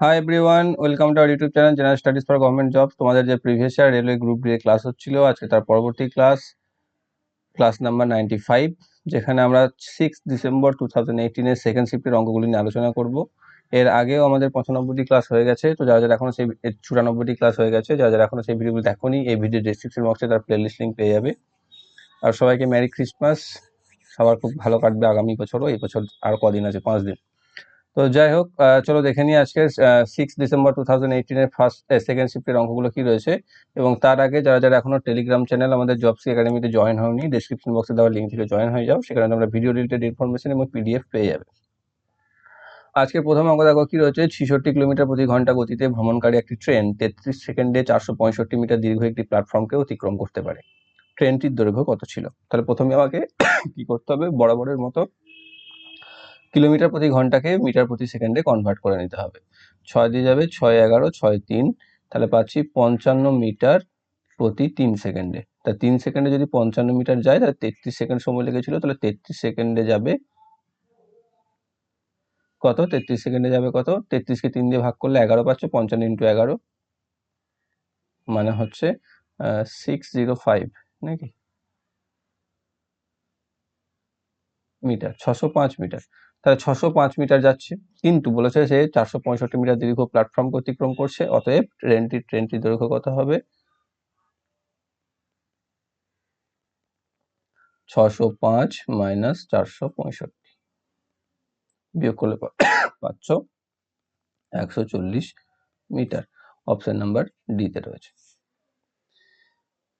Hi everyone welcome to our YouTube channel general studies for government jobs তোমাদের যে previous year railway group D class হচ্ছিল, আজকে তার পরবর্তী class class number ninety five যেখানে আমরা সিক্স ডিসেম্বর টু থাউজেন্ড এইটিনের সেকেন্ড শিফটের অঙ্কগুলি নিয়ে আলোচনা করব। এর আগেও আমাদের পঁচানব্বইটি ক্লাস হয়ে গেছে, তো যারা যারা এখনও সেই চুরানব্বইটি ক্লাস হয়ে গেছে, যারা যারা এখনও সেই ভিডিওগুলো দেখোনি, এই ভিডিও ডিসক্রিপশন বক্সে তার প্লেলিস্ট লিঙ্ক পেয়ে যাবে। আর সবাইকে ম্যারি ক্রিসমাস সবার খুব ভালো কাটবে আগামী বছরও, এই বছর আর কদিন আছে? পাঁচ দিন। তো যাই হোক চলো দেখে নিই আজকে সিক্স ডিসেম্বর টু থাউজেন্ড এইটিনের ফার্স্ট সেকেন্ড শিফটের অঙ্কগুলো কি রয়েছে। এবং তার আগে যারা যারা এখনও টেলিগ্রাম চ্যানেল আমাদের জবসি একাডেমিতে জয়েন হয়নি ডিসক্রিপশন বক্সে দেওয়া লিঙ্ক থেকে জয়েন হয়ে যাও, সেখানে তোমরা ভিডিও রিলেটেড ইনফরমেশন এবং পিডিএফ পেয়ে যাবে। আজকে প্রথম অঙ্ক দেখো কি রয়েছে, ছিষট্টি কিলোমিটার প্রতি ঘণ্টা গতিতে ভ্রমণকারী একটি ট্রেন তেত্রিশ সেকেন্ডে চারশো পঁয়ষট্টি মিটার দীর্ঘ একটি প্ল্যাটফর্মকে অতিক্রম করতে পারে। ট্রেনটির দৈর্ঘ্য কত ছিল? তাহলে প্রথমে আমাকে কি করতে হবে? বরাবরের মতো কিলোমিটার প্রতি ঘন্টাকে মিটার প্রতি সেকেন্ডে কনভার্ট করে নিতে হবে। ছয় দিয়ে যাবে ছয় এগারো, ছয় তিন, তাহলে পাচ্ছি পঞ্চান্ন মিটার প্রতি তিন সেকেন্ডে। তা তিন সেকেন্ডে যদি পঞ্চান্ন মিটার যায়, তাহলে তেত্রিশ সেকেন্ড সময় লেগেছিল, তাহলে তেত্রিশ সেকেন্ডে যাবে কত? তেত্রিশ সেকেন্ডে যাবে কত? তেত্রিশকে তিন দিয়ে ভাগ করলে এগারো পাচ্ছ, পঞ্চান্ন ইন্টু এগারো। মানে হচ্ছে সিক্স জিরো ফাইভ নাকি? মিটার, ছশো পাঁচ মিটার। তাহলে ছশো পাঁচ মিটার যাচ্ছে। কিন্তু বলেছে যে চারশো পঁয়ষট্টি মিটার দীর্ঘ প্ল্যাটফর্ম অতিক্রম করছে, অতএব ট্রেনটি ট্রেনটির দৈর্ঘ্য কত হবে? ছশো পাঁচ মাইনাস চারশো পঁয়ষট্টি। বিয়োগ করলে পাচ্ছ একশো চল্লিশ মিটার। অপশন নাম্বার ডিতে রয়েছে।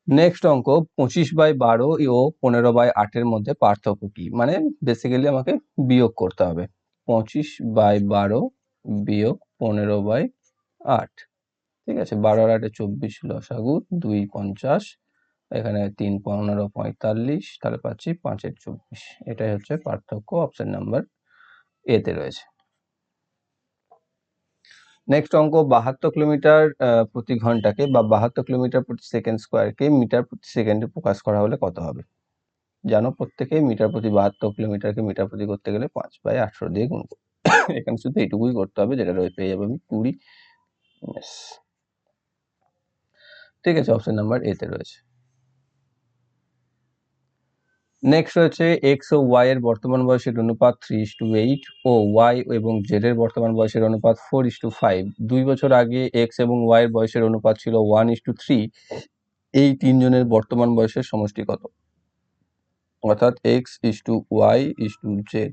নেক্সট অঙ্ক, পঁচিশ বাই বারো ও পনেরো বাই আটের মধ্যে পার্থক্য কি? মানে বেসিক্যালি আমাকে বিয়োগ করতে হবে। পঁচিশ বাই বারো বিয়োগ পনেরো বাই আট। ঠিক আছে? বারো আর আটে চব্বিশ লসাগু দুই পঞ্চাশ। এখানে তিন পনেরো পঁয়তাল্লিশ, তাহলে পাচ্ছি পাঁচের চব্বিশ। এটাই হচ্ছে পার্থক্য অপশন নাম্বার এতে রয়েছে। নেক্সট অঙ্ক, বাহাত্তর কিলোমিটার প্রতি ঘন্টাকে বা বাহাত্তর কিলোমিটার প্রতি সেকেন্ড স্কোয়ারকে মিটার প্রতি সেকেন্ডে প্রকাশ করা হলে কত হবে? জানো প্রত্যেকেই মিটার প্রতি বাহাত্তর কিলোমিটারকে মিটার প্রতি করতে গেলে পাঁচ বাই আটশো দিয়ে গুণ এখানে শুধু এইটুকুই করতে হবে, যেটা রয়ে পেয়ে যাবে আমি কুড়ি. ঠিক আছে অপশন নাম্বার এতে রয়েছে। নেক্সট রয়েছে এক্স ও ওয়াই এর বর্তমান বয়সের অনুপাত থ্রি ইস টু এইট ও ওয়াই এবং জেড এর বর্তমান বয়সের অনুপাত ফোর ইস টু ফাইভ দুই বছর আগে এক্স এবং ওয়াই এর বয়সের অনুপাত ছিল ওয়ান ইস টু থ্রি এই তিনজনের বর্তমান বয়সের সমষ্টি কত? অর্থাৎ x is to y is to z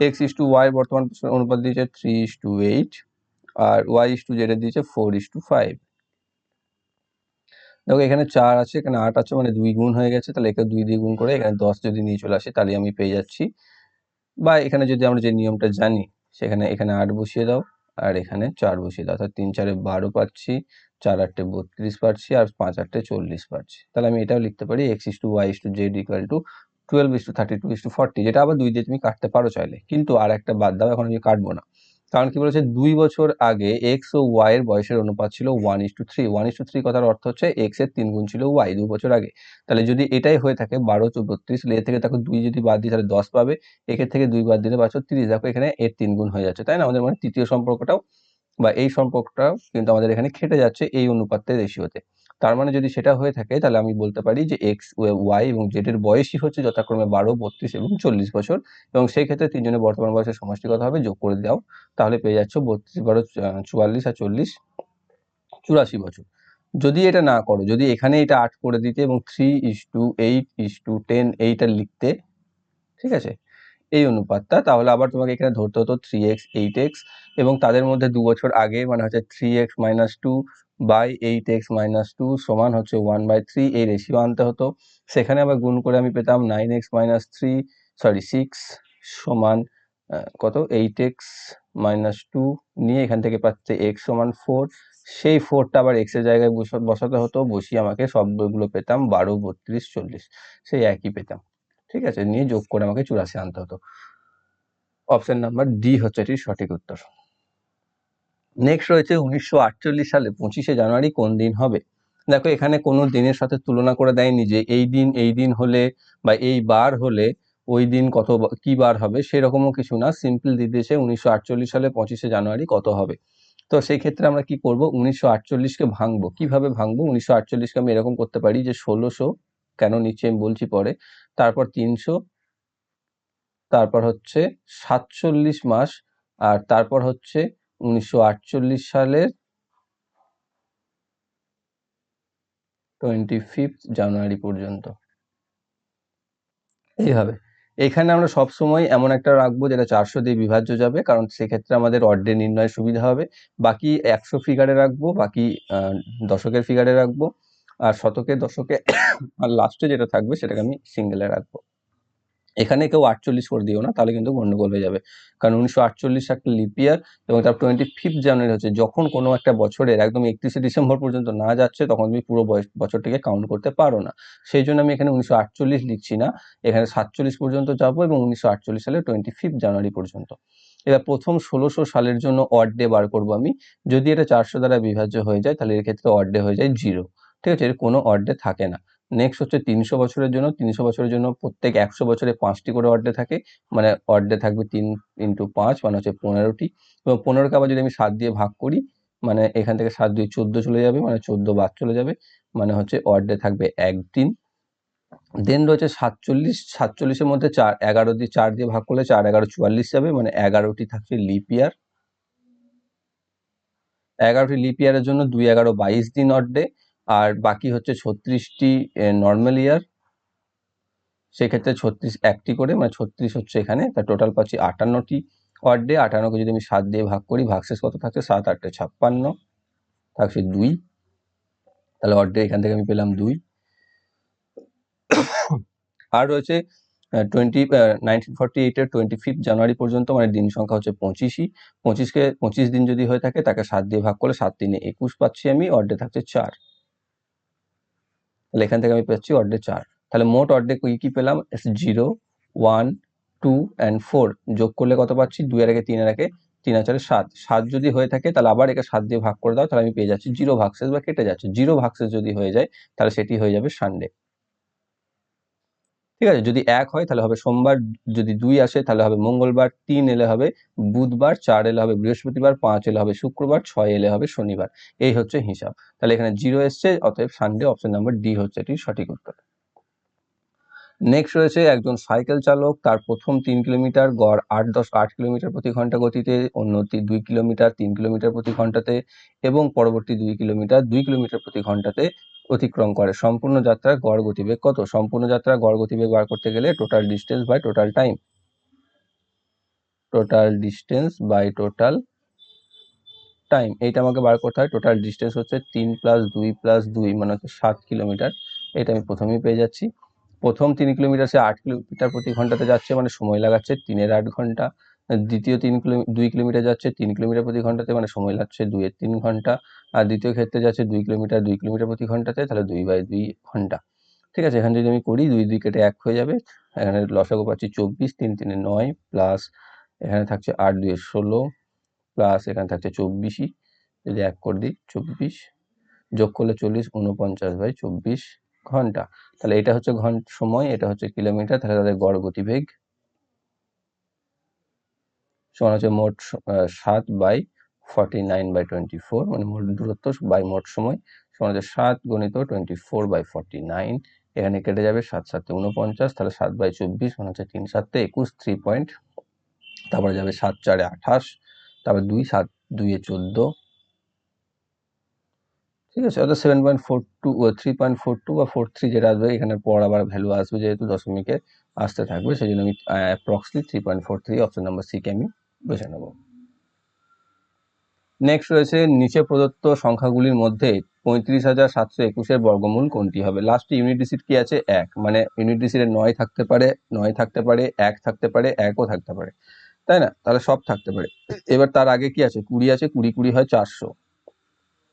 x is to y বর্তমান অনুপাত দিয়েছে থ্রি ইস টু এইট আর ওয়াই ইস টু জেড এর দিয়েছে ফোর ইস টু ফাইভ দেখো, এখানে চার আছে, এখানে আট আছে মানে দুই গুণ হয়ে গেছে, তাহলে একে দুই দিয়ে গুণ করে এখানে দশ যদি নিয়ে চলে আসে, তাহলে আমি পেয়ে যাচ্ছি। বা এখানে যদি আমরা যে নিয়মটা জানি, সেখানে, এখানে আট বসিয়ে দাও, আর এখানে চার বসিয়ে দাও, অর্থাৎ তিন চারে বারো পাচ্ছি, চার আটটে বত্রিশ পাচ্ছি, আর পাঁচ আটটে চল্লিশ পাচ্ছি। তাহলে আমি এটাও লিখতে পারি x is to y is to z equal to twelve is to thirty two is to forty যেটা আবার দুই দিয়ে তুমি কাটতে পারো চাইলে। কিন্তু আর একটা বাদ দাও, এখন আমি কাটবো না। কারণ কি বলেছে? দুই বছর আগে এক্স ও ওয়াই এর বয়সের অনুপাত ছিল one is to three one is to three কথার অর্থ হচ্ছে এক্সের তিন গুণ ছিল ওয়াই দু বছর আগে। তাহলে যদি এটাই হয়ে থাকে বারো চৌ বত্রিশ তাহলে এর থেকে দেখো দুই যদি বাদ দিই, তাহলে দশ পাবে। একের থেকে দুই বাদ দিলে পাচ্ছ তিরিশ। দেখো এখানে এর তিন গুণ হয়ে যাচ্ছে, তাই না? আমাদের মানে তৃতীয় সম্পর্কটাও বা এই সম্পর্কটাও কিন্তু আমাদের এখানে খেটে যাচ্ছে এই অনুপাতের রেশিওতে তার মানে যদি সেটা হয়ে থাকে, তাহলে আমি বলতে পারি যে এক্স ওয়াই এবং জেড এর বয়সই হচ্ছে যথাক্রমে বারো, বত্রিশ এবং চল্লিশ বছর এবং সেই ক্ষেত্রে তিনজনের বর্তমান বয়সের সমষ্টি কত হবে, যোগ করে দাও, তাহলে পেয়ে যাচ্ছ বত্রিশ, বারো চুয়াল্লিশ আর চল্লিশ, চুরাশি বছর। যদি এটা না করো, যদি এখানে এটা আট করে দিতে এবং three is to eight is to ten এইটা লিখতে, ঠিক আছে, এই অনুপাতটা, তাহলে আবার তোমাকে এখানে ধরতে হতো থ্রি এক্স এইট এক্স এবং তাদের মধ্যে দু বছর আগে মানে হচ্ছে three x minus two by eight x minus two সমান হচ্ছে ওয়ান বাই থ্রি এই রেশিও আনতে হতো। সেখানে আবার গুণ করে আমি পেতাম nine x minus three sorry six সমান কত? এইট এক্স মাইনাস টু নিয়ে এখান থেকে পাচ্ছে এক্স সমান ফোর সেই ফোরটা আবার এক্সের জায়গায় বসা- বসাতে হতো, বসিয়ে আমাকে সবগুলো পেতাম বারো, বত্রিশ, চল্লিশ। সেই একই পেতাম। ঠিক আছে? নিয়ে যোগ করে আমাকে চুরাশি আনতে হতো। অপশন নাম্বার ডি হচ্ছে এটির সঠিক উত্তর। নেক্সট রয়েছে উনিশশো আটচল্লিশ সালে, পঁচিশে জানুয়ারি কোন দিন হবে? দেখো, এখানে কোনো দিনের সাথে তুলনা করে দেয়নি যে এই দিন এই দিন হলে বা এই বার হলে ওই দিন কত কি বার হবে, সেরকমও কিছু না। সিম্পল দিয়েছে উনিশশো সালে পঁচিশে জানুয়ারি কত হবে? তো সেই ক্ষেত্রে আমরা কি করব? উনিশশো আটচল্লিশকে ভাঙবো। কীভাবে ভাঙবো? উনিশশো আটচল্লিশকে আমি এরকম করতে পারি যে ষোলোশো, কেন নিচে আমি বলছি পরে, তারপর তিনশো, তারপর হচ্ছে সাতচল্লিশ মাস, আর তারপর হচ্ছে উনিশশো আটচল্লিশ সালের টোয়েন্টি ফিফথ জানুয়ারি পর্যন্ত। এইভাবে এখানে আমরা সব সময় এমন একটা রাখব যেটা চারশো দিয়ে বিভাজ্য যাবে, কারণ সেক্ষেত্রে আমাদের অর্ডে নির্ণয়ের সুবিধা হবে। বাকি একশো ফিগারে রাখব, বাকি দশকের ফিগারে রাখব, আর শতকে দশকে আর লাস্টে যেটা থাকবে সেটাকে আমি সিঙ্গেলে রাখব। এখানে কেউ আটচল্লিশ করে দিও না, তাহলে কিন্তু গন্ডগোল হয়ে যাবে। কারণ উনিশশো আটচল্লিশ একটা লিপিয়ার এবং তার টোয়েন্টি ফিফথ জানুয়ারি হচ্ছে, যখন কোনো একটা বছরের একদম একত্রিশে ডিসেম্বর পর্যন্ত না যাচ্ছে, তখন তুমি পুরো বছরটিকে কাউন্ট করতে পারো না। সেই জন্য আমি এখানে উনিশশো আটচল্লিশ লিখছি না, এখানে সাতচল্লিশ পর্যন্ত যাব এবং উনিশশো আটচল্লিশ সালে টোয়েন্টি ফিফথ জানুয়ারি পর্যন্ত। এবার প্রথম ষোলোশো সালের জন্য অড ডে বার করব আমি। যদি এটা চারশো দ্বারা বিভাজ্য হয়ে যায়, তাহলে এর ক্ষেত্রে অড ডে হয়ে যায় জিরো ঠিক আছে? এর কোনো অড ডে থাকে না। নেক্সট হচ্ছে তিনশো বছরের জন্য। তিনশো বছরের জন্য প্রত্যেক একশো বছরে পাঁচটি করে অর্ডে থাকে। মানে অর্ডে থাকবে তিন ইন্টু পাঁচ মানে হচ্ছে পনেরোটি। এবং পনেরোকে আবার যদি আমি সাত দিয়ে ভাগ করি মানে এখান থেকে সাত দিয়ে চোদ্দ চলে যাবে মানে চোদ্দ বাদ চলে যাবে মানে হচ্ছে অর্ডে থাকবে একদিন। দেন রয়েছে সাতচল্লিশ, সাতচল্লিশের মধ্যে চার, এগারো দিয়ে চার দিয়ে ভাগ করলে চার, এগারো চুয়াল্লিশ যাবে মানে এগারোটি থাকছে লিপ ইয়ার এগারোটি লিপ ইয়ারের জন্য দুই, এগারো, বাইশ দিন অড ডে আর বাকি হচ্ছে ছত্রিশটি নর্মাল ইয়ার সেক্ষেত্রে ছত্রিশ, একটি করে মানে ছত্রিশ হচ্ছে এখানে তার টোটাল পাচ্ছি আটান্নটি অড ডে আটান্নকে যদি আমি সাত দিয়ে ভাগ করি, ভাগশেষ কত থাকছে? সাত, আটটা, ছাপ্পান্ন। থাকছে দুই। তাহলে অড ডে এখান থেকে আমি পেলাম দুই। আর রয়েছে টোয়েন্টি নাইনটিন ফর্টি এইটের টোয়েন্টি ফিফথ জানুয়ারি পর্যন্ত মানে দিন সংখ্যা হচ্ছে পঁচিশই। পঁচিশকে, পঁচিশ দিন যদি হয়ে থাকে, তাকে সাত দিয়ে ভাগ করলে সাত দিনে একুশ পাচ্ছি আমি অর্ডে থাকছে চার। তাহলে এখান থেকে আমি পাচ্ছি অর্ডে চার। তাহলে মোট অর্ডে কি কি পেলাম? Zero one two and four যোগ করলে কত পাচ্ছি? দুই আর আগে তিন আর আগে তিন আচারে সাত। সাত যদি হয়ে থাকে, তাহলে আবার একে সাত দিয়ে ভাগ করে দাও। তাহলে আমি পেয়ে যাচ্ছি জিরো ভাগসেস বা কেটে যাচ্ছে। জিরো ভাগসেস যদি হয়ে যায়, তাহলে সেটি হয়ে যাবে সানডে ঠিক আছে? যদি এক হয়, তাহলে হবে সোমবার, যদি দুই আসে, তাহলে হবে মঙ্গলবার, তিন এলে হবে বুধবার, চার এলে হবে বৃহস্পতিবার, পাঁচ এলে হবে শুক্রবার, ছয় এলে হবে শনিবার। এই হচ্ছে হিসাব। তাহলে এখানে জিরো এসছে, অতএব সানডে অপশন নাম্বার ডি হচ্ছে এটি সঠিক উত্তর। নেক্সট রয়েছে একজন সাইকেল চালক, তার প্রথম তিন কিলোমিটার গড় আট দশ আট কিলোমিটার প্রতি ঘণ্টা গতিতে অন্য দুই কিলোমিটার, তিন কিলোমিটার প্রতি ঘন্টাতে এবং পরবর্তী দুই কিলোমিটার দুই কিলোমিটার প্রতি ঘন্টাতে অতিক্রম করে। সম্পূর্ণ যাত্রার গড় গতিবেগ কত? সম্পূর্ণ যাত্রার গড় গতিবেগ বার করতে গেলে total distance by total time total distance by total time এইটা আমাকে বার করতে হয়। টোটাল ডিস্টেন্স হচ্ছে তিন প্লাস দুই প্লাস দুই মানে হচ্ছে সাত কিলোমিটার এটা আমি প্রথমেই পেয়ে যাচ্ছি। প্রথম তিন কিলোমিটার সে আট কিলোমিটার প্রতি ঘন্টাতে যাচ্ছে মানে সময় লাগাচ্ছে তিনের আট ঘণ্টা। দ্বিতীয় তিন কিলো দুই কিলোমিটার যাচ্ছে, তিন কিলোমিটার প্রতি ঘন্টাতে মানে সময় লাগছে দুইয়ের তিন ঘণ্টা। আর দ্বিতীয় ক্ষেত্রে যাচ্ছে দুই কিলোমিটার দুই কিলোমিটার প্রতি ঘন্টাতে, তাহলে দুই বাই দুই ঘণ্টা। ঠিক আছে, এখানে যদি আমি করি, দুই দুই কেটে এক হয়ে যাবে। এখানে লসাগু পাচ্ছি চব্বিশ, তিন তিনে নয়, প্লাস এখানে থাকছে আট দুয়ে ষোলো, প্লাস এখানে থাকছে চব্বিশই। যদি এক করে দিই, চব্বিশ, যোগ করলে চল্লিশ উনপঞ্চাশ বাই চব্বিশ ঘণ্টা। তাহলে এটা হচ্ছে ঘণ্টা, সময়, এটা হচ্ছে কিলোমিটার, তাহলে তাদের গড় গতিবেগ সমান হচ্ছে মোট সাত by forty nine by twenty four মানে মোট দূরত্ব বাই মোট সময় সমান হচ্ছে সাত গণিত twenty four by forty nine এখানে কেটে যাবে সাত সাতে উনপঞ্চাশ তাহলে সাত বাই চব্বিশ মানে হচ্ছে তিন সাতে একুশ থ্রি পয়েন্ট তারপরে যাবে সাত চারে আঠাশ, তারপর দুই সাত, দুইয়ে চোদ্দ, ঠিক আছে? অর্থাৎ seven point four two three point four two বা ফোর থ্রি যেটা আসবে, এখানে পর আবার ভ্যালু আসবে যেহেতু দশমিকে আসতে থাকবে সেই জন্য আমি approximately three point four three option number সিকে আমি বেছে নেব। নেক্সট রয়েছে নিচে প্রদত্ত সংখ্যাগুলির মধ্যে পঁয়ত্রিশ হাজার সাতশো একুশের বর্গমূল কোনটি হবে? লাস্টে ইউনিট ডিসিট কি আছে? এক। মানে ইউনিট ডিসিটে নয় থাকতে পারে, নয় থাকতে পারে, এক থাকতে পারে, একও থাকতে পারে। তাই না? তাহলে সব থাকতে পারে। এবার তার আগে কি আছে? কুড়ি আছে, কুড়ি কুড়ি হয় চারশো।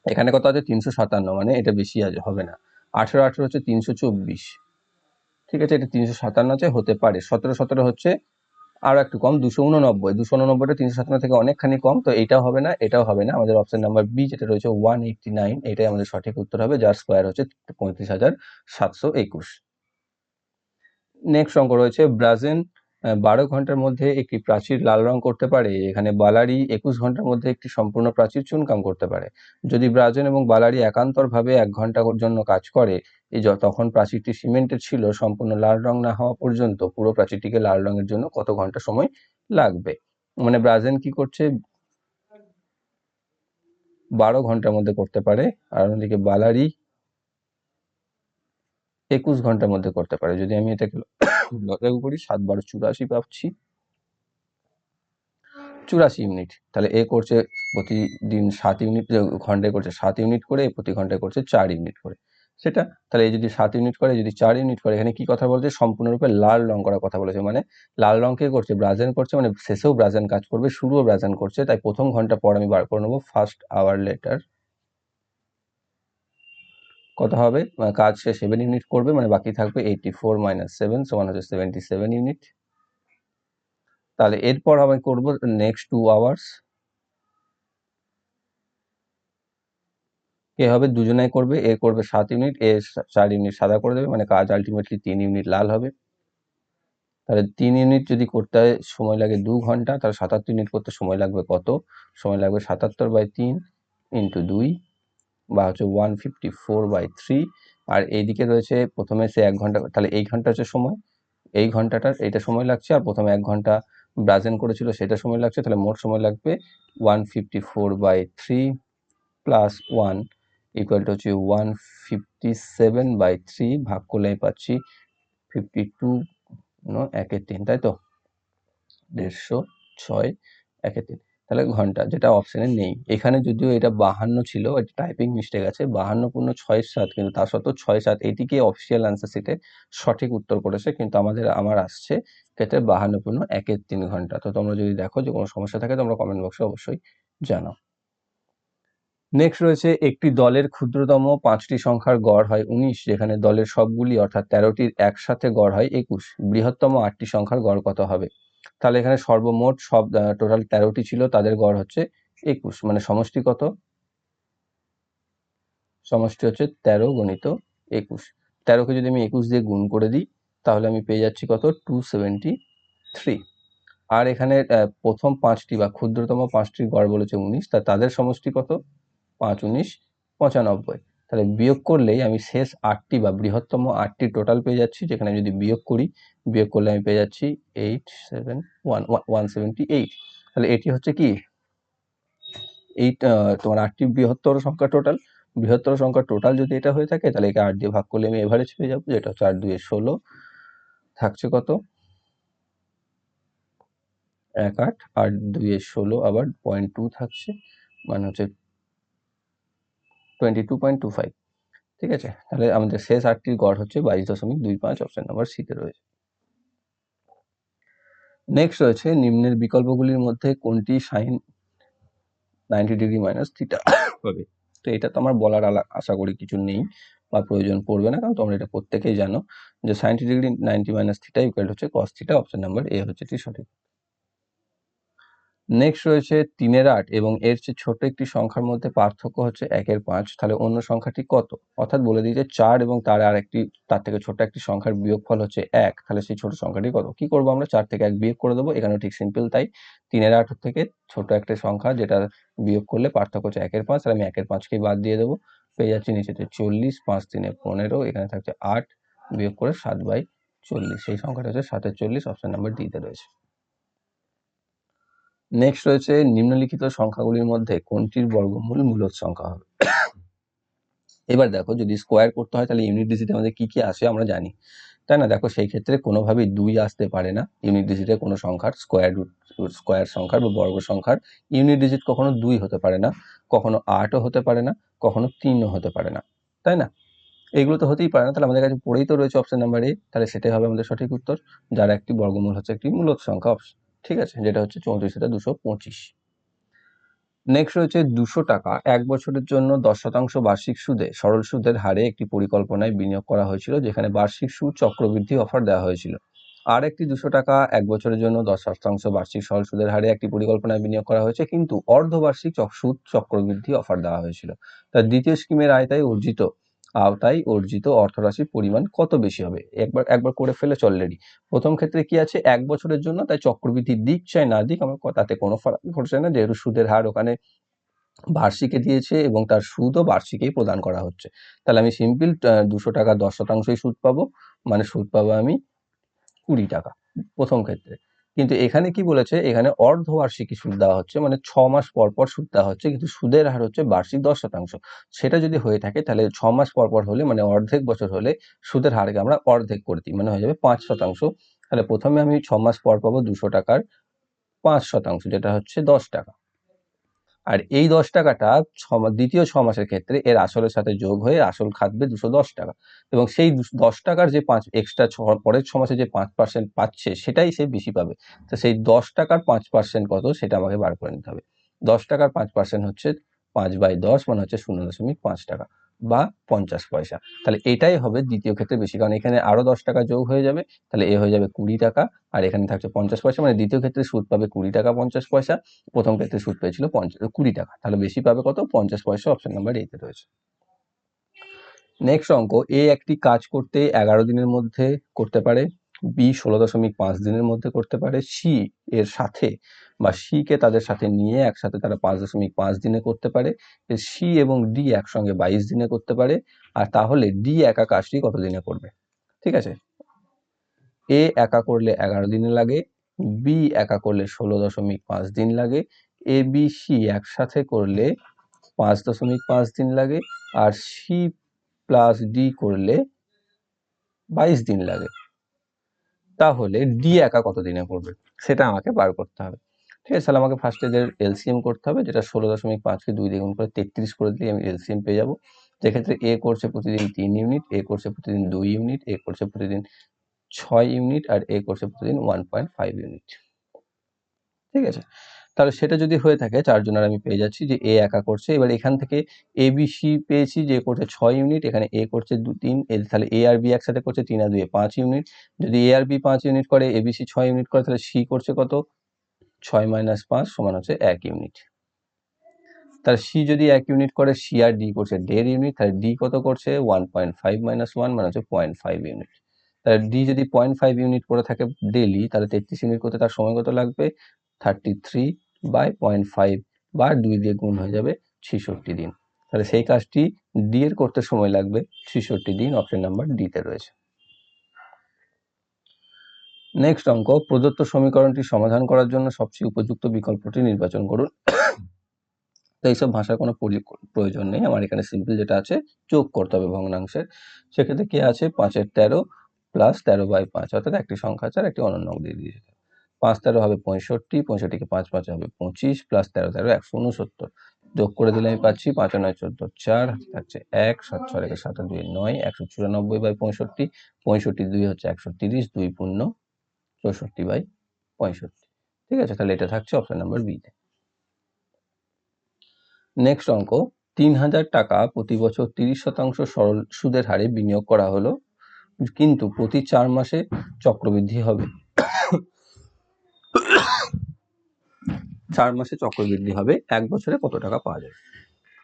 এখানে কত আছে? তিনশো সাতান্ন। মানে এটা বেশি আছে হবে না। আঠেরো আঠেরো হচ্ছে তিনশো চব্বিশ। ঠিক আছে? এটা তিনশো সাতান্ন আছে, হতে পারে। সতেরো সতেরো হচ্ছে আরও একটু কম, দুশো উননব্বই। দুশো উননব্বইটা তিনশো সাতান্ন থেকে অনেকখানি কম, তো এটাও হবে না, এটাও হবে না। আমাদের অপশন নাম্বার বি যেটা রয়েছে ওয়ান এইটটি নাইন এটাই আমাদের সঠিক উত্তর হবে, যার স্কোয়ার হচ্ছে পঁয়ত্রিশ হাজার সাতশো একুশ। নেক্সট অঙ্ক রয়েছে ব্রাজিল বারো ঘণ্টার মধ্যে একটি প্রাচীর লাল রং করতে পারে। এখানে বালারি একুশ ঘণ্টার মধ্যে একটি সম্পূর্ণ প্রাচীর চুনকাম করতে পারে। যদি ব্রাজন এবং বালারি একান্তরভাবে এক ঘণ্টার জন্য কাজ করে তখন প্রাচীরটি সিমেন্টের ছিল, সম্পূর্ণ লাল রং না হওয়া পর্যন্ত পুরো প্রাচীরটিকে লাল রঙের জন্য কত ঘণ্টা সময় লাগবে? মানে ব্রাজেন কি করছে? বারো ঘণ্টার মধ্যে করতে পারে। আর অন্যদিকে বালারি একুশ ঘণ্টার মধ্যে করতে পারে। যদি আমি এটাকে লসাগু করি সাত বারো চুরাশি পাচ্ছি চুরাশি ইউনিট তাহলে এ করছে প্রতিদিন সাত ইউনিট ঘন্টায় করছে সাত ইউনিট করে প্রতি ঘন্টায় করছে চার ইউনিট করে। সেটা, তাহলে যদি সাত ইউনিট করে যদি চার ইউনিট করে, এখানে কি কথা বলছে? সম্পূর্ণরূপে লাল রং করার কথা বলেছে। মানে লাল রং কে করছে? ব্রাজেন করছে মানে শেষেও ব্রাজেন কাজ করবে, শুরুও ব্রাজেন করছে, তাই প্রথম ঘণ্টা পর আমি বার করে নেব ফার্স্ট আওয়ার লেটার কত হবে? কাজ সে সেভেন ইউনিট করবে মানে বাকি থাকবে এইটি ফোর মাইনাস সেভেন সমান হচ্ছে সেভেন্টি সেভেন ইউনিট তাহলে এরপর আমি করব নেক্সট টু আওয়ার্স এ হবে? দুজনাই করবে, এ করবে সাত ইউনিট এ চার ইউনিট সাদা করে দেবে মানে কাজ আলটিমেটলি তিন ইউনিট লাল হবে। তাহলে তিন ইউনিট যদি করতে হয়, সময় লাগে দু ঘণ্টা, তাহলে সাতাত্তর ইউনিট করতে সময় লাগবে কত? সময় লাগবে সাতাত্তর বাই তিন ইন্টু দুই। বা হচ্ছে one fifty four by three আর এইদিকে রয়েছে প্রথমে সে এক ঘণ্টা, তাহলে এই ঘণ্টা হচ্ছে সময়, এই ঘন্টাটার এইটা সময় লাগছে, আর প্রথমে এক ঘণ্টা ব্রাজেন করেছিল সেটা সময় লাগছে, তাহলে মোট সময় লাগবে one fifty four by three plus one equal to হচ্ছে one fifty seven by three ভাগ করলে পাচ্ছি ফিফটি টু একের তিন, তাই তো? দেড়শো ছয়, একের তিন। তাহলে ঘণ্টা, যেটা অপশনে নেই। এখানে যদিও এটা বাহান্ন ছিল এটা টাইপিং মিস্টেক আছে, বাহান্ন পূর্ণ ছয় সাত, কিন্তু তা সত্ত্বেও ছয় সাত, এটিকে অফিসিয়াল অ্যান্সার শিটে সঠিক উত্তর করেছে, কিন্তু আমাদের, আমার আসছে ক্ষেত্রে বাহান্ন পূর্ণ একের তিন ঘণ্টা। তো তোমরা যদি দেখো যে কোনো সমস্যা থাকে, তোমরা কমেন্ট বক্সে অবশ্যই জানাও। নেক্সট রয়েছে একটি দলের ক্ষুদ্রতম পাঁচটি সংখ্যার গড় হয় উনিশ, যেখানে দলের সবগুলি, অর্থাৎ তেরোটির একসাথে গড় হয় একুশ। বৃহত্তম আটটি সংখ্যার গড় কত হবে? তাহলে এখানে সর্বমোট সব টোটাল তেরোটি ছিল, তাদের গড় হচ্ছে একুশ মানে সমষ্টি কত? সমষ্টি হচ্ছে তেরো গণিত একুশ। তেরোকে যদি আমি একুশ দিয়ে গুণ করে দিই, তাহলে আমি পেয়ে যাচ্ছি কত? টু সেভেন্টি থ্রি আর এখানে প্রথম পাঁচটি বা ক্ষুদ্রতম পাঁচটি গড় বলেছে উনিশ, তা তাদের সমষ্টি কত? পাঁচ, উনিশ, পঁচানব্বই। তাহলে বিয়োগ করলেই আমি শেষ আটটি বা বৃহত্তম আটটি টোটাল পেয়ে যাচ্ছি, যেখানে আমি যদি বিয়োগ করি, বিয়োগ করলে আমি পেয়ে যাচ্ছি eight seven one one seventy eight তাহলে এটি হচ্ছে কি? এইট তোমার আটটি বৃহত্তর সংখ্যা টোটাল বৃহত্তর সংখ্যা টোটাল যদি এটা হয়ে থাকে, তাহলে একে আট দিয়ে ভাগ করলে আমি এভারেজ পেয়ে যাব, যেটা হচ্ছে আট দুয়ে ষোলো। থাকছে কত? এক আট আট দুয়ে ষোলো, আবার পয়েন্ট টু থাকছে মানে হচ্ছে twenty two point two five ঠিক আছে? তাহলে আমাদের শেষ আটটির গড় হচ্ছে বাইশ দশমিক দুই পাঁচ অপশন নাম্বার সিতে রয়েছে। নেক্সট রয়েছে নিম্নের বিকল্পগুলির মধ্যে কোনটি sine ninety degree minus theta হবে? তো এটা তো আমার বলার আলা- আশা করি কিছু নেই বা প্রয়োজন পড়বে না, কারণ তোমরা এটা প্রত্যেকেই জানো যে সাইনটি degree ninety minus theta equal হচ্ছে cos theta option number A হচ্ছে এটি সঠিক নেক্সট রয়েছে তিনের আট এবং এর চেয়ে ছোট একটি সংখ্যার মধ্যে পার্থক্য হচ্ছে একের পাঁচ। তাহলে অন্য সংখ্যাটি কত? অর্থাৎ বলে যে চার এবং তার আর একটি তার থেকে ছোট একটি সংখ্যার বিয়োগফল হচ্ছে এক। তাহলে সেই ছোট সংখ্যাটি কত? কি করব আমরা? চার থেকে এক বিয়োগ করে দেবো। এখানে ঠিক সিম্পল তাই। তিনের আট থেকে ছোট একটা সংখ্যা যেটা বিয়োগ করলে পার্থক্য হচ্ছে একের পাঁচ। তাহলে আমি একের পাঁচকেই বাদ দিয়ে দেবো। পেয়ে যাচ্ছি নিচেতে চল্লিশ, পাঁচ তিনে পনেরো। এখানে থাকছে আট বিয়োগ করে সাত বাই চল্লিশ। সেই সংখ্যাটা হচ্ছে সাতের চল্লিশ অপশন নাম্বার ডিতে রয়েছে। নেক্সট রয়েছে নিম্নলিখিত সংখ্যাগুলির মধ্যে কোনটির বর্গমূল মূলদ সংখ্যা হবে? এবার দেখো যদি স্কোয়ার করতে হয় তাহলে ইউনিট ডিজিটে আমাদের কি কি আসে আমরা জানি। তাই না? দেখো সেই ক্ষেত্রে কোনোভাবেই দুই আসতে পারে না। ইউনিট ডিজিটে কোনো সংখ্যার স্কোয়ার রুট স্কোয়ার সংখ্যার বা বর্গ সংখ্যার ইউনিট ডিজিট কখনো দুই হতে পারে না, কখনো আটও হতে পারে না, কখনো তিনও হতে পারে না। তাই না? এগুলো তো হতেই পারে না। তাহলে আমাদের কাছে পড়েই তো রয়েছে অপশন নাম্বার এ তাহলে সেটাই হবে আমাদের সঠিক উত্তর। যার একটি বর্গমূল হচ্ছে একটি মূলদ সংখ্যা অপশন ঠিক আছে? যেটা হচ্ছে চৌত্রিশ হাজার দুশো পঁচিশ। নেক্সট রয়েছে দুশো টাকা। এক বছরের জন্য দশ শতাংশ বার্ষিক সুদে, সরল সুদের হারে একটি পরিকল্পনায় বিনিয়োগ করা হয়েছিল, যেখানে বার্ষিক সুদ চক্রবৃদ্ধি অফার দেওয়া হয়েছিল। আর একটি দুশো টাকা, এক বছরের জন্য দশ শতাংশ বার্ষিক সরল সুদের হারে একটি পরিকল্পনায় বিনিয়োগ করা হয়েছে, কিন্তু অর্ধবার্ষিক সুদ চক্রবৃদ্ধি অফার দেওয়া হয়েছিল। তার দ্বিতীয় স্কিমের আয়তায় অর্জিত আওতায় অর্জিত অর্থরাশির পরিমাণ কত বেশি হবে? একবার একবার করে ফেলেছে অলরেডি প্রথম ক্ষেত্রে কি আছে? এক বছরের জন্য, তাই চক্রবৃদ্ধি দিক চাই না দিক, আমার তাতে কোনো ফারাক ঘটছে না। যেহেতু সুদের হার ওখানে বার্ষিকে দিয়েছে এবং তার সুদও বার্ষিকেই প্রদান করা হচ্ছে। তাহলে আমি সিম্পল দুশো টাকা, দশ শতাংশই সুদ পাবো। মানে সুদ পাবো আমি কুড়ি টাকা। প্রথম ক্ষেত্রে। কিন্তু এখানে কি বলেছে? এখানে অর্ধবার্ষিকী সুদ দেওয়া হচ্ছে? মানে ছ মাস পর পর সুদ দেওয়া হচ্ছে, কিন্তু সুদের হার হচ্ছে বার্ষিক দশ শতাংশ। সেটা যদি হয়ে থাকে, তাহলে ছ মাস পর পর হলে মানে অর্ধেক বছর হলে সুদের হারকে আমরা অর্ধেক করে দিই মানে হয়ে যাবে পাঁচ শতাংশ। তাহলে প্রথমে আমি ছ মাস পর পাবো দুশো টাকার পাঁচ শতাংশ, যেটা হচ্ছে দশ টাকা। আর এই দশ টাকাটা দ্বিতীয় ছ মাসের ক্ষেত্রে এর আসলের সাথে যোগ হয়ে আসল খাটবে দুশো দশ টাকা। এবং সেই দশ টাকার যে পাঁচ এক্সট্রা ছ, পরের ছ মাসে যে পাঁচ পার্সেন্ট পাচ্ছে সেটাই সে বেশি পাবে। তো সেই দশ টাকার পাঁচ পার্সেন্ট কত সেটা আমাকে বার করে নিতে হবে। দশ টাকার পাঁচ পার্সেন্ট হচ্ছে পাঁচ বাই দশ মানে হচ্ছে শূন্য দশমিক পাঁচ টাকা। বা পঞ্চাশ পয়সা। তাহলে এটাই হবে দ্বিতীয় ক্ষেত্রে বেশি। কারণ এখানে আরও দশ টাকা যোগ হয়ে যাবে, তাহলে এ হয়ে যাবে কুড়ি টাকা। আর এখানে থাকছে পঞ্চাশ পয়সা মানে দ্বিতীয় ক্ষেত্রে সুদ পাবে কুড়ি টাকা পঞ্চাশ পয়সা, প্রথম ক্ষেত্রে সুদ পেয়েছিল পঞ্চাশ কুড়ি টাকা। তাহলে বেশি পাবে কত? পঞ্চাশ পয়সা অপশন নাম্বার এতে রয়েছে। নেক্সট অঙ্ক, এ একটি কাজ করতে এগারো দিনের মধ্যে করতে পারে, বি ষোলো দশমিক পাঁচ দিনের মধ্যে করতে পারে, সি এর সাথে বা সি কে তাদের সাথে নিয়ে একসাথে তারা পাঁচ দশমিক পাঁচ দিনে করতে পারে সি এবং ডি একসঙ্গে বাইশ দিনে করতে পারে, আর তাহলে ডি একা কাজটি কত দিনে করবে? ঠিক আছে? এ একা করলে এগারো দিনে লাগে বি একা করলে ষোলো দশমিক পাঁচ দিন লাগে এ বি সি একসাথে করলে পাঁচ দশমিক পাঁচ দিন লাগে, আর সি প্লাস ডি করলে বাইশ দিন লাগে। তাহলে ডি একা কত দিনে করবে? সেটা আমাকে বার করতে হবে। ঠিক আছে, তাহলে আমাকে ফার্স্ট এদের এলসিএম করতে হবে, যেটা ষোলো দশমিক পাঁচকে দুই দ্বিগুণ করে তেত্রিশ করে দিলে আমি এলসিএম পেয়ে যাব। যেক্ষেত্রে এ করছে প্রতিদিন তিন ইউনিট এ করছে প্রতিদিন দুই ইউনিট এ করছে প্রতিদিন ছয় ইউনিট আর এ করছে প্রতিদিন ওয়ান পয়েন্ট ফাইভ ইউনিট ঠিক আছে? তাহলে সেটা যদি হয়ে থাকে, চারজনের আমি পেয়ে যাচ্ছি যে এ একা করছে, এবার এখান থেকে এ বি সি পেয়েছি যে করছে ছয় ইউনিট এখানে এ করছে দু, তিন তাহলে এ আর বি একসাথে করছে তিন আর দুয়ে পাঁচ ইউনিট যদি এ আর বি পাঁচ ইউনিট করে এ বি সি ছয় ইউনিট করে, তাহলে সি করছে কত? ছয় মাইনাস পাঁচ সমান হচ্ছে এক ইউনিট তাহলে সি যদি এক ইউনিট করে সি আর ডি করছে দেড় ইউনিট তাহলে ডি কত করছে? One point five minus one মানে হচ্ছে পয়েন্ট ফাইভ ইউনিট তাহলে ডি যদি পয়েন্ট ফাইভ ইউনিট করে থাকে ডেলি তাহলে তেত্রিশ ইউনিট করতে তার সময় কত লাগবে? Thirty three by point five বা দুই দিয়ে গুণ হয়ে যাবে ছেষট্টি দিন। তাহলে সেই কাজটি ডি এর করতে সময় লাগবে ছেষট্টি দিন অপশন নাম্বার ডিতে রয়েছে। নেক্সট অঙ্ক, প্রদত্ত সমীকরণটি সমাধান করার জন্য সবচেয়ে উপযুক্ত বিকল্পটি নির্বাচন করুন। তো এইসব ভাষার কোনো প্রয়োজন নেই। আমার এখানে সিম্পল যেটা আছে, যোগ করতে হবে ভগ্নাংশের। সেক্ষেত্রে কি আছে? পাঁচের তেরো প্লাস তেরো বাই পাঁচ, অর্থাৎ একটি সংখ্যা আর একটি অনন্য দিয়ে দিয়েছে। পাঁচ তেরো হবে পঁয়ষট্টি, পঁয়ষট্টিকে পাঁচ পাঁচ হবে পঁচিশ প্লাস তেরো তেরো একশো উনসত্তর। যোগ করে দিলে আমি পাচ্ছি পাঁচ নয় চোদ্দ, চার থাকছে এক, সাত ছয় সাত দুই নয়, একশো চুরানব্বই বাই পঁয়ষট্টি পঁয়ষট্টি দুই হচ্ছে একশো তিরিশ, দুই পূর্ণ চৌষট্টি বাই পঁয়ষট্টি। ঠিক আছে, তাহলে এটা থাকছে অপশন নাম্বার বিতে নেক্সট অঙ্ক, তিন হাজার টাকা প্রতি বছর তিরিশ শতাংশ সরল সুদের হারে বিনিয়োগ করা হলো, কিন্তু প্রতি চার মাসে চক্রবৃদ্ধি হবে। চার মাসে চক্রবৃদ্ধি হবে, এক বছরে কত টাকা পাওয়া যাবে?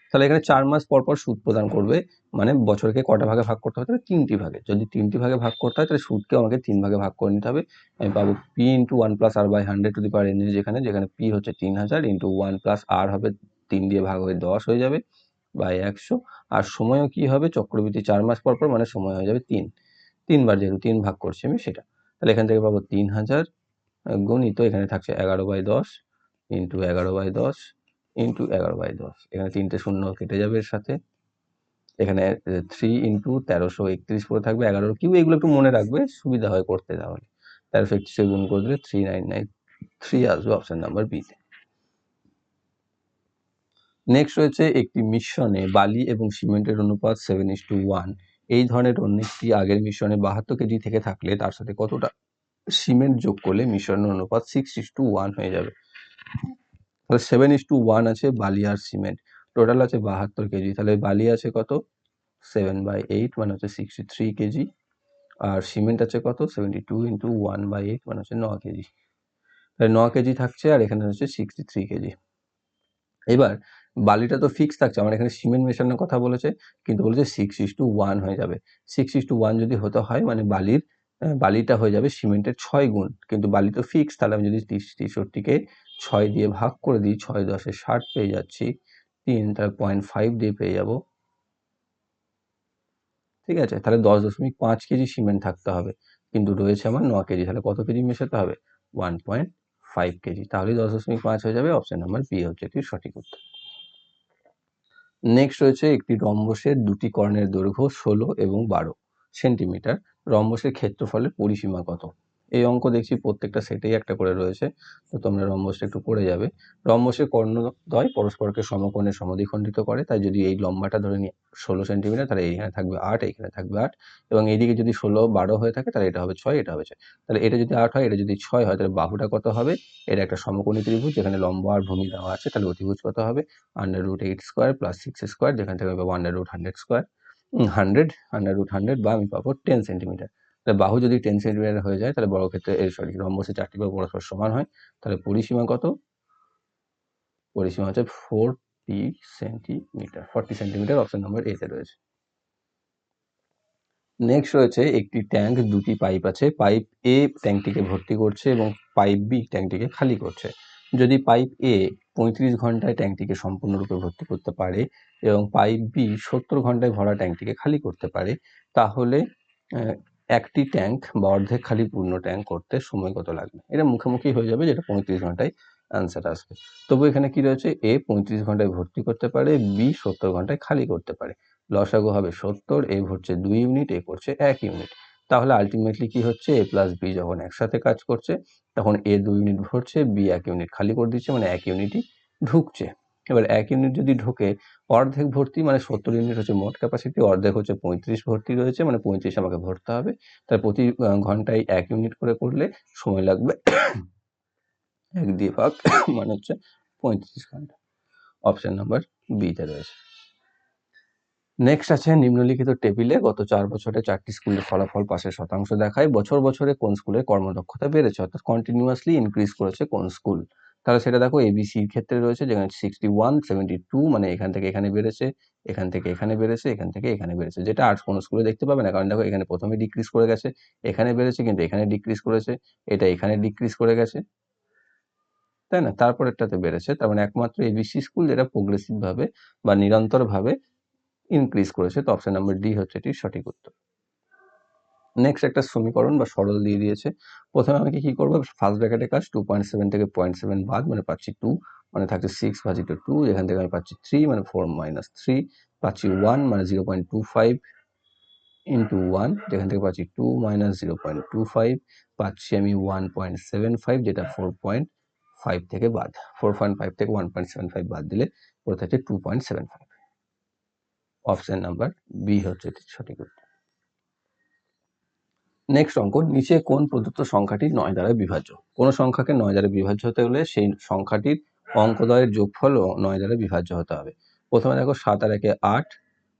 তাহলে এখানে চার মাস পর পর সুদ প্রদান করবে। মানে বছরকে কটা ভাগে ভাগ করতে হবে? তাহলে তিনটি ভাগে। যদি তিনটি ভাগে ভাগ করতে হয়, তাহলে সুদকে আমাকে তিন ভাগে ভাগ করে নিতে হবে। আমি পাবো P into one plus R by hundred to the power N যেখানে যেখানে পি হচ্ছে তিন হাজার ইন্টু ওয়ান প্লাস আর হবে তিন দিয়ে ভাগ হয়ে দশ হয়ে যাবে বাই একশো। আর সময়ও কি হবে? চক্রবৃদ্ধি চার মাস পর পর মানে সময় হয়ে যাবে তিন। তিনবার যেহেতু তিন ভাগ করছি আমি সেটা। তাহলে এখান থেকে পাবো তিন হাজার, গণিত এখানে থাকছে এগারো বাই দশ ইন্টু এগারো বাই দশ। ইন্টু এগারো বাই দশ। এখানে তিনটে শূন্য কেটে যাবে এর সাথে। এখানে থ্রি ইন্টু তেরোশো একত্রিশ করে থাকবে। এগারোর কিউ এগুলো একটু মনে রাখবে, সুবিধা হয় করতে তাহলে। তেরোশো একত্রিশে গুণ করে দিলে থ্রি নাইন নাইন থ্রি আসবে অপশান নাম্বার বিতে নেক্সট রয়েছে একটি মিশ্রণে বালি এবং সিমেন্টের অনুপাত সেভেন ইস টু ওয়ান এই ধরনের অন্য একটি আগের মিশ্রণে বাহাত্তর কেজি থেকে থাকলে তার সাথে কতটা সিমেন্ট যোগ করলে মিশ্রণের অনুপাত সিক্স ইস টু ওয়ান হয়ে যাবে? সেভেন ইস টু ওয়ান আছে বালি আর সিমেন্ট টোটাল আছে বাহাত্তর কেজি। তাহলে বালি আছে কত? সেভেন বাই এইট মানে হচ্ছে সিক্সটি থ্রি কেজি। আর সিমেন্ট আছে কত? Seventy two into one by eight মানে হচ্ছে ন কেজি। তাহলে ন কেজি থাকছে আর এখানে হচ্ছে সিক্সটি থ্রি কেজি। এবার বালিটা তো ফিক্স থাকছে, আমার এখানে সিমেন্ট মেশানোর কথা বলেছে, কিন্তু বলেছে সিক্স ইস টু ওয়ান হয়ে যাবে। সিক্স ইস টু ওয়ান যদি হতে হয় মানে বালির বালিটা হয়ে যাবে সিমেন্টের ছয় গুণ। কিন্তু বালি তো ফিক্স তাহলে আমি যদি তেষট্টিকে ছয় দিয়ে ভাগ করে দিই, ছয় দশে ষাট পেয়ে যাচ্ছি, তিন, তাহলে পয়েন্ট ফাইভ দিয়ে পেয়ে যাব। ঠিক আছে, তাহলে দশ দশমিক পাঁচ কেজি সিমেন্ট থাকতে হবে, কিন্তু রয়েছে আমার ন কেজি, তাহলে কত কেজি মেশাতে হবে? ওয়ান পয়েন্ট ফাইভ কেজি তাহলে দশ দশমিক পাঁচ হয়ে যাবে অপশন নাম্বার বি হচ্ছে এটির সঠিক উত্তর। নেক্সট রয়েছে একটি রম্বসের দুটি কর্ণের দৈর্ঘ্য ষোলো এবং বারো সেন্টিমিটার রম্বসের ক্ষেত্রফলের পরিসীমা কত? এই অঙ্ক দেখছি প্রত্যেকটা সেটেই একটা করে রয়েছে। তো তোমরা রম্বসটা একটু পড়ে যাবে। রম্বসের কর্ণদ্বয় পরস্পরকে সমকোণে সমদ্বিখণ্ডিত করে। তাই যদি এই লম্বাটা ধরে নিই ষোলো সেন্টিমিটার তাহলে এইখানে থাকবে আট, এইখানে থাকবে আট। এবং এইদিকে যদি ষোলো, বারো হয়ে থাকে, তাহলে এটা হবে ছয়, এটা হবে ছয়। তাহলে এটা যদি আট হয়, এটা যদি ছয় হয়, তাহলে বাহুটা কত হবে? এটা একটা সমকোণী ত্রিভুজ, যেখানে লম্বা আর ভূমি দেওয়া আছে, তাহলে অতিভুজ কত হবে? Under root eight square plus six square যেখান থেকে পাবো under root hundred square hundred under root hundred বা আমি পাবো টেন সেন্টিমিটার তাহলে বাহু যদি টেন সেন্টিমিটার হয়ে যায়, তাহলে বর্গক্ষেত্রে এর সরি রম্বসের চারটি বাহু পরস্পর সমান হয়, তাহলে পরিসীমা কত? পরিসীমা হচ্ছে forty centimetre forty centimetre option number এতে রয়েছে। নেক্সট রয়েছে একটি ট্যাঙ্ক দুটি পাইপ আছে। পাইপ এ ট্যাঙ্কটিকে ভর্তি করছে এবং পাইপ বি ট্যাঙ্কটিকে খালি করছে। যদি পাইপ এ পঁয়ত্রিশ ঘন্টায় ট্যাঙ্কটিকে সম্পূর্ণরূপে ভর্তি করতে পারে এবং পাইপ বি সত্তর ঘন্টায় ভরা ট্যাঙ্কটিকে খালি করতে পারে, তাহলে একটি ট্যাঙ্ক বা অর্ধেক খালি পূর্ণ ট্যাঙ্ক করতে সময় কত লাগবে? এটা মুখোমুখি হয়ে যাবে, যেটা পঁয়ত্রিশ ঘন্টায় অ্যান্সার আসবে। তবু এখানে কি রয়েছে? এ পঁয়ত্রিশ ঘন্টায় ভর্তি করতে পারে, বি সত্তর ঘন্টায় খালি করতে পারে। লসাগু হবে সত্তর, এ ভরছে দুই ইউনিট, এ করছে এক ইউনিট। তাহলে আলটিমেটলি কি হচ্ছে? এ প্লাস বি যখন একসাথে কাজ করছে, তখন এ দুই ইউনিট ভরছে, বি এক ইউনিট খালি করে দিচ্ছে মানে এক ইউনিটই ঢুকছে। এবার এক ইউনিট যদি ঢোকে, অর্ধেক ভর্তি মানে সত্তর ইউনিট হচ্ছে মোট ক্যাপাসিটি অর্ধেক হচ্ছে পঁয়ত্রিশ ভর্তি রয়েছে মানে পঁয়ত্রিশ আমাকে ভরতে হবে। তার প্রতি ঘন্টায় এক ইউনিট করে করলে সময় লাগবে এক দিয়ে ভাগ মানে হচ্ছে পঁয়ত্রিশ ঘণ্টা। অপশন নাম্বার বিতে রয়েছে। নেক্সট আছে নিম্নলিখিত টেবিলে গত চার বছরে চারটি স্কুলের ফলাফল পাশের শতাংশ দেখায়। বছর বছরে কোন স্কুলের কর্মদক্ষতা বেড়েছে? অর্থাৎ কন্টিনিউয়াসলি ইনক্রিজ করেছে কোন স্কুল তাহলে সেটা দেখো এবিসির ক্ষেত্রে রয়েছে, যেখানে সিক্সটি ওয়ান সেভেন্টি টু মানে এখান থেকে এখানে বেড়েছে, এখান থেকে এখানে বেড়েছে, এখান থেকে এখানে বেড়েছে, যেটা আর কোনো স্কুলে দেখতে পাবে না, কারণ দেখো এখানে প্রথমে ডিক্রিজ করে গেছে, এখানে বেড়েছে কিন্তু এখানে ডিক্রিজ করেছে, এটা এখানে ডিক্রিজ করে গেছে, তাই না? তারপরেরটাতে বেড়েছে, তার মানে একমাত্র এবিসি স্কুল যেটা প্রোগ্রেসিভ ভাবে বা নিরন্তর ভাবে ইনক্রিজ করেছে, তো অপশন নাম্বার ডি হচ্ছে এটির সঠিক উত্তর। নেক্সট একটা সমীকরণ বা সরল দিয়ে দিয়েছে। প্রথমে আমাকে কি করব? ফার্স্ট ব্র্যাকেটে কাজ টু পয়েন্ট সেভেন থেকে পয়েন্ট সেভেন বাদ মানে পাচ্ছি টু মানে থাকছে সিক্স ভাজিত টু এখান থেকে আমি পাচ্ছি থ্রি মানে ফোর মাইনাস থ্রি পাচ্ছি ওয়ান মানে zero point two five into one যেখান থেকে পাচ্ছি two minus zero point two five পাচ্ছি আমি ওয়ান পয়েন্ট সেভেন ফাইভ যেটা ফোর পয়েন্ট ফাইভ থেকে বাদ। ফোর পয়েন্ট ফাইভ থেকে ওয়ান পয়েন্ট সেভেন ফাইভ বাদ দিলে পড়ে থাকছে two point seven five option number B হচ্ছে সঠিক উত্তর। নেক্সট অঙ্ক নিচে কোন প্রদত্ত সংখ্যাটি নয় দ্বারা বিভাজ্য? কোন সংখ্যাকে নয় দ্বারা বিভাজ্য হতে হলে সেই সংখ্যাটির অঙ্কদ্বয়ের যোগফলও নয় দ্বারা বিভাজ্য হতে হবে। প্রথমে দেখো সাত আর একে আট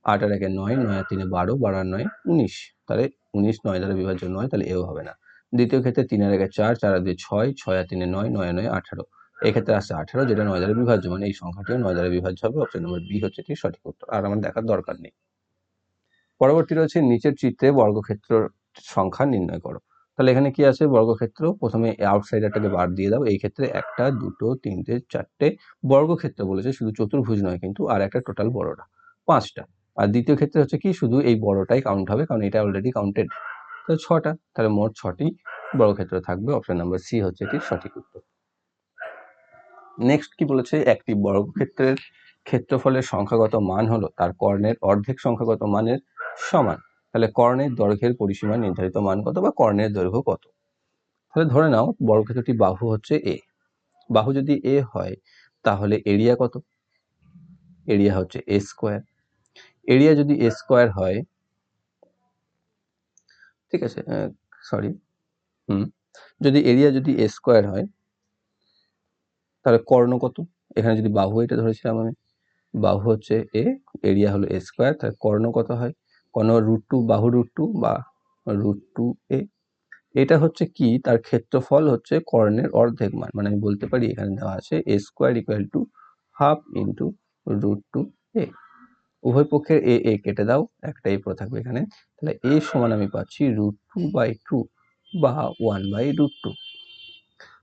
আট আর একে নয় নয় তিনে বারো বারো আর নয় উনিশ। তাহলে উনিশ নয় দ্বারা বিভাজ্য নয়, তাহলে এও হবে না। দ্বিতীয় ক্ষেত্রে তিন আর একে চার চার আর দুই ছয় ছয় আর তিনে নয় নয় নয় আঠারো। এক্ষেত্রে আসছে আঠারো, যেটা নয় দ্বারা বিভাজ্য মানে এই সংখ্যাটিও নয় দ্বারা বিভাজ্য হবে। অপশন নম্বর বি হচ্ছে এটির সঠিক উত্তর। আর আমার দেখার দরকার নেই। পরবর্তী রয়েছে নিচের চিত্রে বর্গক্ষেত্র সংখ্যা নির্ণয় করো। তাহলে এখানে কি আছে? বর্গক্ষেত্র প্রথমে আউটসাইডারটাকে বাদ দিয়ে দাও। এই ক্ষেত্রে একটা, দুটো, তিনটে, চারটে বর্গক্ষেত্র বলেছে। শুধু চতুর্ভুজ নয় কিন্তু, আর একটা টোটাল বড়টা। পাঁচটা। আর দ্বিতীয় ক্ষেত্রে হচ্ছে কি? শুধু এই বড়টাই কাউন্ট হবে, কারণ এটা অলরেডি কাউন্টেড তো ছটা। তাহলে মোট ছটি বর্গক্ষেত্র থাকবে। অপশন নাম্বার সি হচ্ছে এটির সঠিক উত্তর। নেক্সট কি বলেছে? একটি বর্গক্ষেত্রের ক্ষেত্রফলের সংখ্যাগত মান হলো, তার কর্ণের অর্ধেক সংখ্যাগত মানের সমান। তাহলে কর্ণের দৈর্ঘ্যের পরিসীমা নির্ধারিত মান কত বা কর্ণের দৈর্ঘ্য কত? তাহলে ধরে নাও বর্গক্ষেত্রটি বাহু হচ্ছে এ বাহু যদি এ হয়, তাহলে এরিয়া কত? এরিয়া হচ্ছে এ স্কোয়ার এরিয়া যদি এ স্কোয়ার হয়, ঠিক আছে সরি হুম, যদি এরিয়া যদি এ স্কোয়ার হয়, তাহলে কর্ণ কত? এখানে যদি বাহু এটা ধরেছিলাম আমি, বাহু হচ্ছে এ এরিয়া হলো এ স্কোয়ার তাহলে কর্ণ কত হয়? কর্ণ রুট টু বাহু রুট টু বা রুট টু এ। এটা হচ্ছে কি? তার ক্ষেত্রফল হচ্ছে কর্ণের অর্ধেক মান। মানে আমি বলতে পারি এখানে দেওয়া আছে A square equal to half into root two A উভয় পক্ষের এ এ কেটে দাও একটা এ পড়ে থাকবে এখানে। তাহলে এ সমান আমি পাচ্ছি রুট টু বাই টু বা ওয়ান বাই রুট টু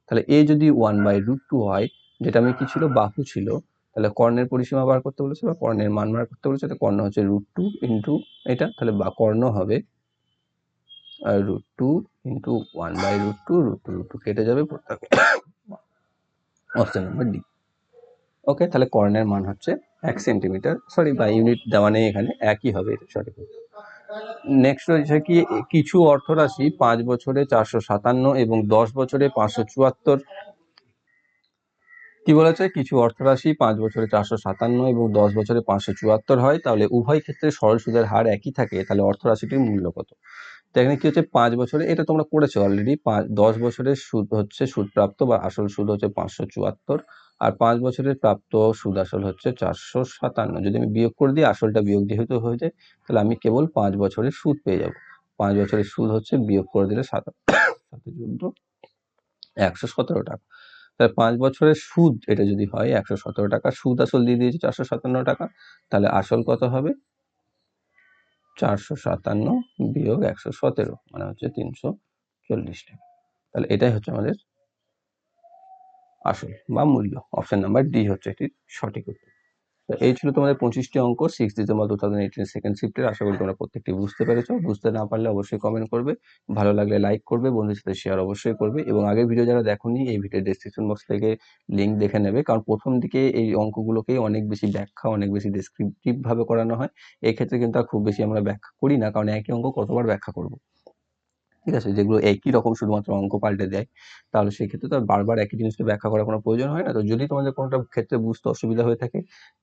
তাহলে এ যদি ওয়ান বাই রুট টু হয়, যেটা আমি কি ছিল? বাহু ছিল তাহলে কর্ণের পরিসীমা বার করতে বলেছে বা কর্ণের মান বার করতে বলেছে, তাহলে কর্ণ হচ্ছে রুট টু ইন্টু এটা, তাহলে বা কর্ণ হবে root two into one by root two root two root two কেটে যাবে অপশন নাম্বার ডি ওকে তাহলে কর্ণের মান হচ্ছে এক সেন্টিমিটার সরি বা ইউনিট দেওয়া নেই এখানে, একই হবে এটা সঠিক। নেক্সট হচ্ছে কি, কিছু অর্থরাশি পাঁচ বছরে চারশো সাতান্ন এবং দশ বছরে পাঁচশো চুয়াত্তর কি বলেছে, কিছু অর্থরাশি পাঁচ বছরে চারশো সাতান্ন এবং দশ বছরে পাঁচশো চুয়াত্তর হয়, তাহলে উভয় ক্ষেত্রে সরল সুদের হার একই থাকে, তাহলে অর্থরাশিটির মূল্য কত? এখানে কি হচ্ছে, পাঁচ বছরে, এটা তোমরা করেছ অলরেডি পাঁচ, দশ বছরের সুদ হচ্ছে সুদপ্রাপ্ত বা আসল সুদ হচ্ছে পাঁচশো চুয়াত্তর আর পাঁচ বছরের প্রাপ্ত সুদ আসল হচ্ছে চারশো সাতান্ন। যদি আমি বিয়োগ করে দিই, আসলটা বিয়োগ যেহেতু হয়ে যায়, তাহলে আমি কেবল পাঁচ বছরের সুদ পেয়ে যাব। পাঁচ বছরের সুদ হচ্ছে বিয়োগ করে দিলে সাত একশো সতেরো টাকা। তাহলে পাঁচ বছরের সুদ এটা যদি হয় একশো সতেরো টাকা, সুদ আসল দিয়ে দিয়েছে চারশো সাতান্ন টাকা, তাহলে আসল কত হবে? চারশো সাতান্ন বিয়োগ একশো সতেরো মানে হচ্ছে তিনশো চল্লিশ টাকা। তাহলে এটাই হচ্ছে আমাদের আসল বা মূল্য। অপশন নাম্বার ডি হচ্ছে এটির সঠিক উত্তর। তো এই ছিল তোমাদের পঁচিশটি অঙ্ক six December two thousand eighteen second শিফটের আশা করি তোমরা প্রত্যেকটি বুঝতে পেরেছ। বুঝতে না পারলে অবশ্যই কমেন্ট করবে। ভালো লাগলে লাইক করবে, বন্ধুদের সাথে শেয়ার অবশ্যই করবে। এবং আগের ভিডিও যারা দেখোনি, এই ভিডিও ডেসক্রিপশন বক্স থেকে লিঙ্ক দেখে নেবে। কারণ প্রথম দিকে এই অঙ্কগুলোকে অনেক বেশি ব্যাখ্যা, অনেক বেশি ডেসক্রিপটিভ ভাবে করানো হয়। এক্ষেত্রে কিন্তু খুব বেশি আমরা ব্যাখ্যা করি না, কারণ একই অঙ্ক কতবার ব্যাখ্যা করব? ঠিক আছে? যেগুলো একই রকম শুধুমাত্র অঙ্ক পাল্টে দেয়। তাহলে সেক্ষেত্রে তো বারবার একই জিনিসকে ব্যাখ্যা করার কোনো প্রয়োজন হয় না। তো যদি তোমাদের কোনোটা ক্ষেত্রে বুঝতে অসুবিধা হয়ে থাকে,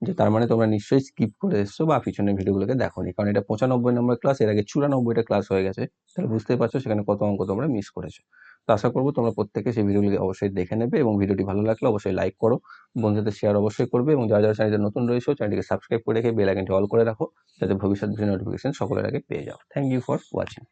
যে তার মানে তোমরা নিশ্চয়ই স্কিপ করে এসছো বা পিছনের ভিডিওগুলোকে দেখোনি। কারণ এটা পঁচানব্বই নম্বর ক্লাস এর আগে চুরানব্বইটা ক্লাস হয়ে গেছে। তাহলে বুঝতেই পারছ সেখানে কত অঙ্ক তোমরা মিস করেছ। তো আশা করব তোমরা প্রত্যেকে সেই ভিডিওগুলি অবশ্যই দেখে নেবে এবং ভিডিওটি ভালো লাগলে অবশ্যই লাইক করো। বন্ধুদের শেয়ার অবশ্যই করবে এবং যারা যারা চ্যানেলটা নতুন রয়েছে চ্যানেলটিকে সাবস্ক্রাইব করে রেখে বেল আইকনটি অল করে রাখো, যাতে ভবিষ্যৎ নোটিফিকেশন সকলের আগে পেয়ে যাও। Thank you for watching